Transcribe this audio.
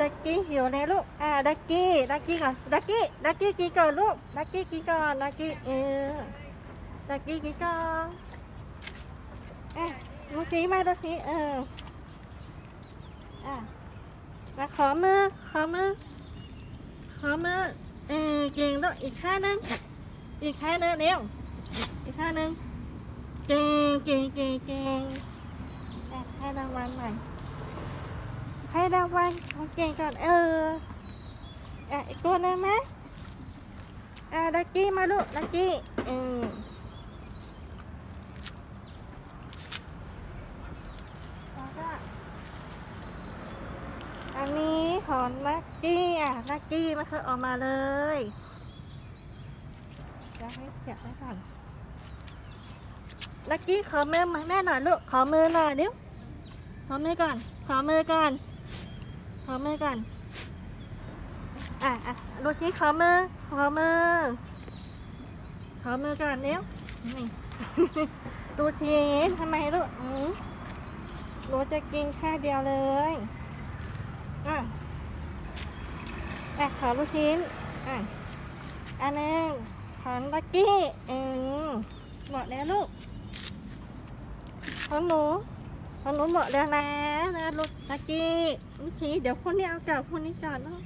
ดักกี้หิวแล้วลูกอ่าดักกี้ดักกี้ก่อนดักกี้ดักกี้กินก่อนลูกดักกี้กินก่อนดักกี้เออดักกี้กินก่อนอะลูกชี้มาลูกชี้เอออะมาขอมือขอมือขอมือเออเก่งลูกอีกข้างนึงอีกข้างนึงเร็วอีกข้างนึงเก่งเก่งเก่งเก่งอะให้รางวัลหน่อย ให้รางวัลเอาเก่งก่อนเอออะอีกตัวหนึงไหมอะดักกี้มาลูกดักกี้ออแล้วก็อันนี้ของลักกี้อะลักกี้มาเธอออกมาเลยจะให้เสียบไว้ก่อนลักกี้ขอมือมาแม่หน่อยลูกขอมือหน่อยเดี๋ยวขอมือก่อน ขอมือก่อน ขอมือก่อน อะอะลูกกี้ขอมือขอมือขอมือก่อนเดียวนี่ดูทีนทำไมลูกอืมหนูจะกินแค่เดียวเลยอะอะขอลูกชิ้นอะอันนึงของลักกี้อืมหมดแล้วลูกของหนูของหนูหมดแล้วนะ ลูกตะกี้ลูกชีเดี๋ยวคนนี้เอาเก่าคนนี้ก่อนเนาะ